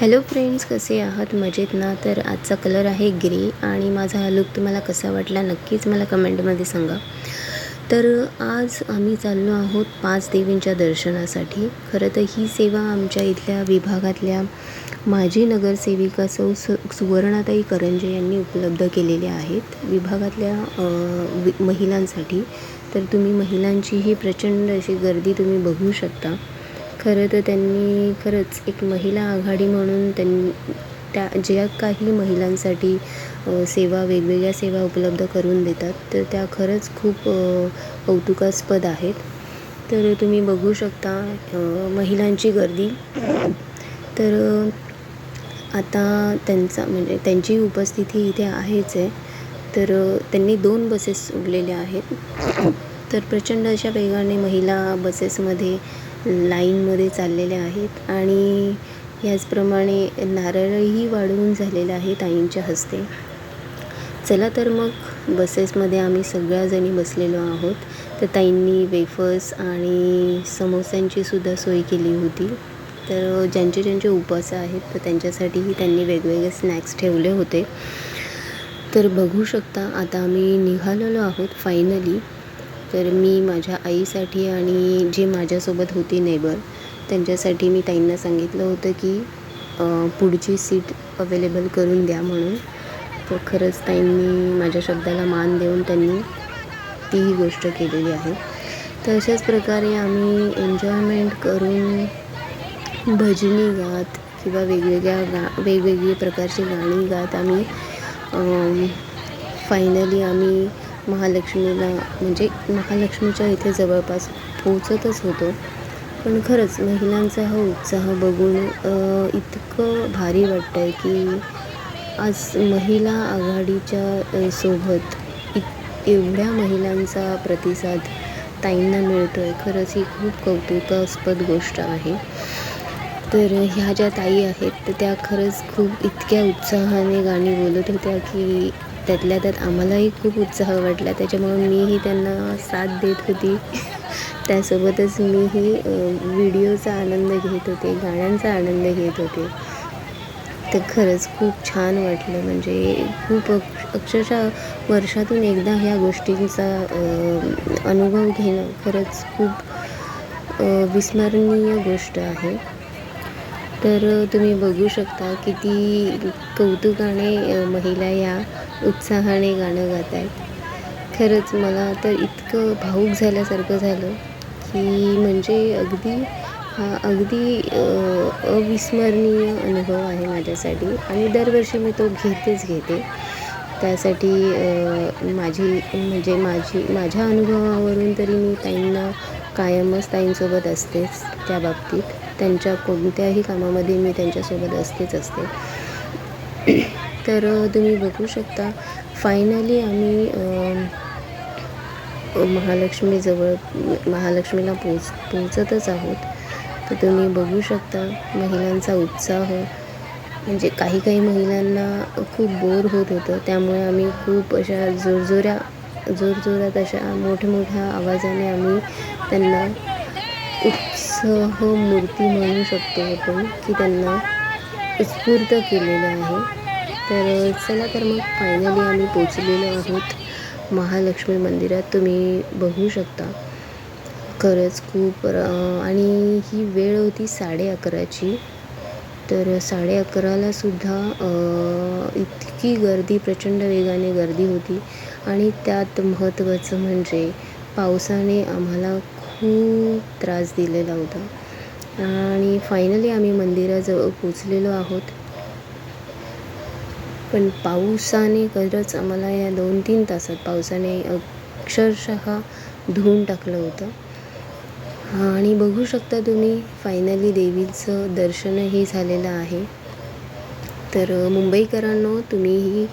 Hello friends कसे आहात? मजेत ना? तर आजचा कलर आहे ग्रे आणि माझा हा लुक तुम्हाला कसा वाटला नक्कीच मला कमेंटमध्ये सांगा. तर आज आम्ही चाललो आहोत पाच देवींच्या दर्शनासाठी. खरं तर ही सेवा आमच्या इथल्या विभागातल्या माजी नगरसेविका सौ सु सुवर्णाताई करंजे यांनी उपलब्ध केलेल्या आहेत. विभागातल्या वि महिलांसाठी. तर तुम्ही महिलांची ही प्रचंड अशी गर्दी तुम्ही बघू शकता. खरं तर त्यांनी खरंच एक महिला आघाडी म्हणून त्यांनी त्या ज्या काही महिलांसाठी सेवा वेगवेगळ्या सेवा उपलब्ध करून देतात तर त्या खरंच खूप कौतुकास्पद आहेत. तर तुम्ही बघू शकता महिलांची गर्दी. तर आता त्यांचा म्हणजे त्यांची उपस्थिती इथे आहेच आहे. तर त्यांनी दोन बसेस सोडलेल्या आहेत. तर प्रचंड अशा वेगाने महिला बसेसमध्ये लाईनमध्ये चाललेले आहेत आणि याचप्रमाणे नारळही वाढवून झालेला आहे ताईंच्या हस्ते. चला तर मग बसेसमध्ये आम्ही सगळ्याजणी बसलेलो आहोत. तर ताईंनी वेफर्स आणि समोस्यांची सुद्धा सोय केली होती. तर ज्यांचे ज्यांचे उपास आहेत तर त्यांच्यासाठीही त्यांनी वेगवेगळे स्नॅक्स ठेवले होते. तर बघू शकता आता आम्ही निघालेलो आहोत फायनली. तर मी माझ्या आईसाठी आणि जे माझ्यासोबत होती नेबर त्यांच्यासाठी मी ताईंना सांगितलं होतं की पुढची सीट अवेलेबल करून द्या म्हणून. तर खरंच ताईंनी माझ्या शब्दाला मान देऊन त्यांनी तीही गोष्ट केलेली आहे. तर अशाच प्रकारे आम्ही एन्जॉयमेंट करून भजनी गात किंवा वेगवेगळ्या गा वेगवेगळी प्रकारची गाणी गात आम्ही फायनली आम्ही महालक्ष्मीला म्हणजे महालक्ष्मीच्या इथे जवळपास पोचतच होतो. पण खरंच महिलांचा हा उत्साह बघून इतकं भारी वाटतं आहे की आज महिला आघाडीच्या सोबत इत एवढ्या महिलांचा प्रतिसाद ताईंना मिळतो आहे खरंच ही खूप कौतुकास्पद गोष्ट आहे. तर ह्या ज्या ताई आहेत तर त्या खरंच खूप इतक्या उत्साहाने गाणी बोलत होत्या की त्यातल्या त्यात आम्हालाही खूप उत्साह वाटला. त्याच्यामुळे मीही त्यांना साथ देत होती. त्यासोबतच मीही व्हिडिओचा आनंद घेत होते गाण्यांचा आनंद घेत होते. तर खरंच खूप छान वाटलं. म्हणजे खूप अक्ष अक्षरशः वर्षातून एकदा ह्या गोष्टींचा अनुभव घेणं खरंच खूप विस्मरणीय गोष्ट आहे. तर तुम्ही बघू शकता किती कौतुकाने महिला या उत्साहाने गाणं गात आहेत खरंच मला तर इतकं भावूक झाल्यासारखं झालं की म्हणजे अगदी हा अगदी अविस्मरणीय अनुभव आहे माझ्यासाठी आणि दरवर्षी मी तो घेतेच घेते. त्यासाठी माझी म्हणजे माझी माझ्या अनुभवावरून तरी मी ताईंना कायमच ताईंसोबत असतेच त्या बाबतीत त्यांच्या कोणत्याही कामामध्ये मी त्यांच्यासोबत असतेच असते. तर तुम्ही बघू शकता. फायनली आम्ही महालक्ष्मीजवळ महालक्ष्मीला पोच पोचतच आहोत. तर तुम्ही बघू शकता महिलांचा उत्साह. म्हणजे काही काही महिलांना खूप बोर होत होतं. त्यामुळे आम्ही खूप अशा जोरजोऱ्या जोरजोरात अशा मोठ्या मोठ्या आवाजाने आम्ही त्यांना उत्सह मूर्ती म्हणू शकतो आपण की त्यांना उत्स्फूर्त केलेलं आहे. तर चला तर मग फायनली आम्ही पोचलेलो आहोत महालक्ष्मी मंदिरात. तुम्ही बघू शकता. खरंच खूप आणि ही वेळ होती साडे अकराची. तर साडे अकराला सुद्धा इतकी गर्दी प्रचंड वेगाने गर्दी होती. आणि त्यात महत्त्वाचं म्हणजे पावसाने आम्हाला खूप त्रास दिलेला होता. आणि फायनली आम्ही मंदिराजवळ पोचलेलो आहोत. पण पावसाने खरंच आम्हाला या दोन तीन तासात पावसाने अक्षरशः धुवून टाकलं होतं. आणि बघू शकता तुम्ही फायनली देवीचं दर्शनही झालेलं आहे. तर मुंबईकरांनो तुम्हीही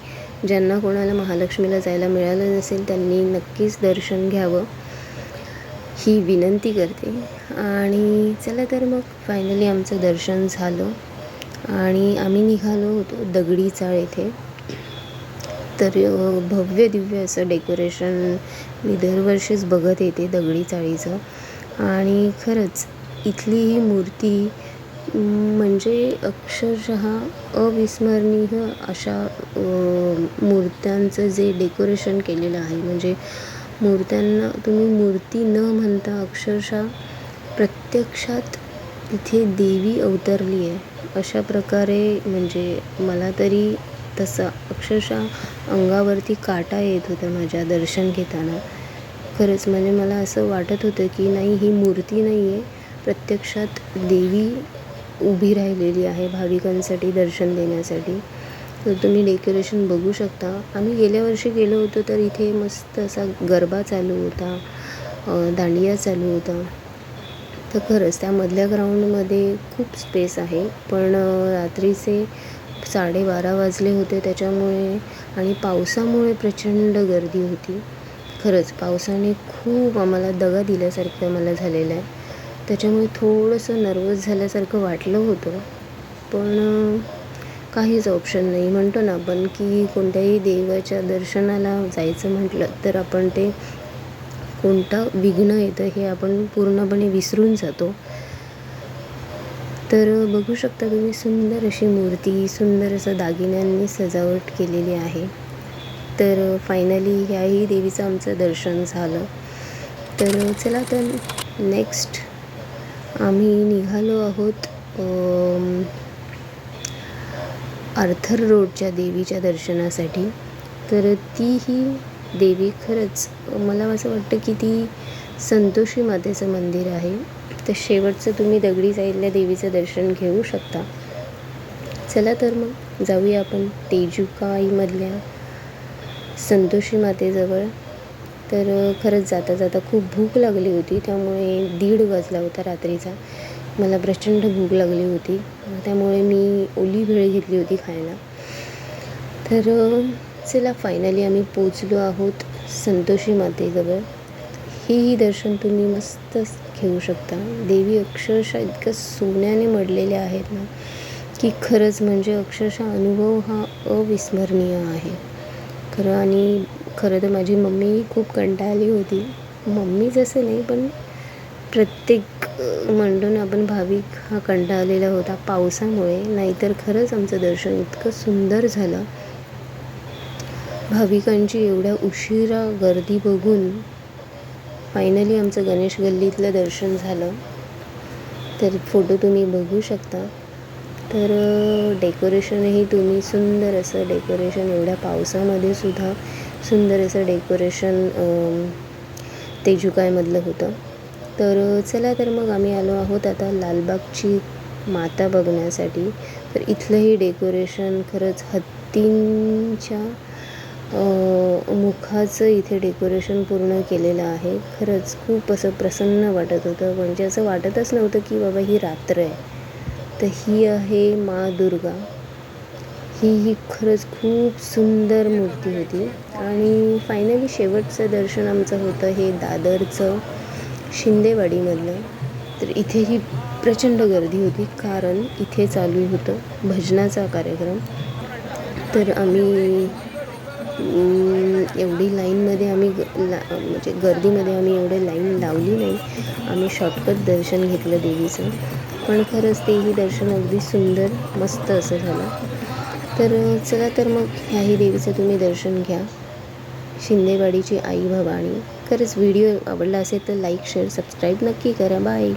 ज्यांना कोणाला महालक्ष्मीला जायला मिळालं नसेल त्यांनी नक्कीच दर्शन घ्यावं. ही विनंती करते. आणि चला तर मग फायनली आमचं दर्शन झालं. आणि आम्ही निघालो होतो दगडी चाळ येथे. तर भव्य दिव्य असं डेकोरेशन मी दरवर्षीच बघत येते दगडी चाळीचं. आणि खरंच इथली ही मूर्ती म्हणजे अक्षरशः अविस्मरणीय अशा मूर्त्यांचं जे डेकोरेशन केलेलं आहे. म्हणजे मूर्त्यांना तुम्ही मूर्ती न म्हणता अक्षरशः प्रत्यक्षात तिथे देवी अवतरली आहे अशा प्रकारे म्हणजे मला तरी तसा अक्षरशः अंगावरती काटा येत होता माझ्या दर्शन घेताना. खरंच म्हणजे मला असं वाटत होतं की नाही ही मूर्ती नाही आहे प्रत्यक्षात देवी उभी राहिलेली आहे भाविकांसाठी दर्शन देण्यासाठी. तर तुम्ही डेकोरेशन बघू शकता. आम्ही गेल्या वर्षी गेलो होतो तर इथे मस्त असा गरबा चालू होता दांडिया चालू होता. तर खरंच त्या मधल्या ग्राउंडमध्ये खूप स्पेस आहे. पण रात्रीचे साडेबारा वाजले होते त्याच्यामुळे आणि पावसामुळे प्रचंड गर्दी होती. खरंच पावसाने खूप आम्हाला दगा दिल्यासारखं मला झालेलं आहे. त्याच्यामुळे थोडंसं नर्वस झाल्यासारखं वाटलं होतं. पण काहीच ऑप्शन नाही. म्हणतो ना आपण की कोणत्याही देवाच्या दर्शनाला जायचं म्हटलं तर आपण ते कोणतं विघ्न येतं हे आपण पूर्णपणे विसरून जातो. तर बघू शकता तुम्ही सुंदर अशी मूर्ती सुंदर असं दागिन्यांनी सजावट केलेली आहे. तर फायनली ह्याही देवीचं आमचं दर्शन झालं. तर चला तर नेक्स्ट आम्ही निघालो आहोत आर्थर रोडच्या देवीच्या दर्शनासाठी. तर तीही देवी खरंच मला असं वाटतं की ती संतोषी मातेचं मंदिर आहे. तर शेवटचं तुम्ही दगडी साईडला देवीचं दर्शन घेऊ शकता. चला तर मग जाऊया आपण तेजुकाईमधल्या संतोषी मातेजवळ. तर खरंच जाता जाता खूप भूक लागली होती त्यामुळे दीड वाजला होता रात्रीचा. मला प्रचंड भूक लागली होती. त्यामुळे मी ओली भेळ घेतली होती खायला. तर चला फायनली आम्ही पोचलो आहोत संतोषी मातेजवळ. हेही दर्शन तुम्ही मस्त घेऊ शकता. देवी अक्षरशः इतकं सोन्याने मडलेल्या आहेत ना की खरंच म्हणजे अक्षरशः अनुभव हा अविस्मरणीय आहे. खरं आणि खरं तर माझी मम्मी खूप कंटाळली होती. मम्मी जसं नाही पण प्रत्येक अ, म्हणतो ना आपण भाविक हा कंटाळलेला होता पावसामुळे. नाहीतर खरंच आमचं दर्शन इतकं सुंदर झालं. भाविकांची एवढ्या उशिरा गर्दी बघून फायनली आमचं गणेश गल्लीतलं दर्शन झालं. तर फोटो तुम्ही बघू शकता. तर डेकोरेशनही तुम्ही सुंदर असं डेकोरेशन एवढ्या पावसामध्ये सुद्धा सुंदर असं डेकोरेशन तेजुकायमधलं होतं. तर चला तर मग आम्ही आलो आहोत आता लालबागची माता बघण्यासाठी. तर इथलंही डेकोरेशन खरंच हत्तींच्या मुखाचं इथे डेकोरेशन पूर्ण केलेलं आहे. खरंच खूप असं प्रसन्न वाटत होतं. म्हणजे असं वाटतच नव्हतं की बाबा ही रात्र आहे. तर ही आहे मा दुर्गा. ही ही खरंच खूप सुंदर मूर्ती होती. आणि फायनली शेवटचं दर्शन आमचं होतं हे दादरचं शिंदेवाडीमधलं. तर इथेही प्रचंड गर्दी होती कारण इथे चालू होतं भजनाचा कार्यक्रम. तर आम्ही एवढी लाईनमध्ये आम्ही ग- ला म्हणजे गर्दीमध्ये आम्ही एवढे लाईन लावली नाही. आम्ही शॉर्टकट दर्शन घेतलं देवीचं. पण खरंच तेही दर्शन अगदी सुंदर मस्त असं झालं. तर चला तर मग ह्याही देवीचं तुम्ही दर्शन घ्या. शिंदेवाडीची आई भवानी. खरंच व्हिडिओ आवडला असेल तर लाईक शेअर सबस्क्राईब नक्की करा. बाय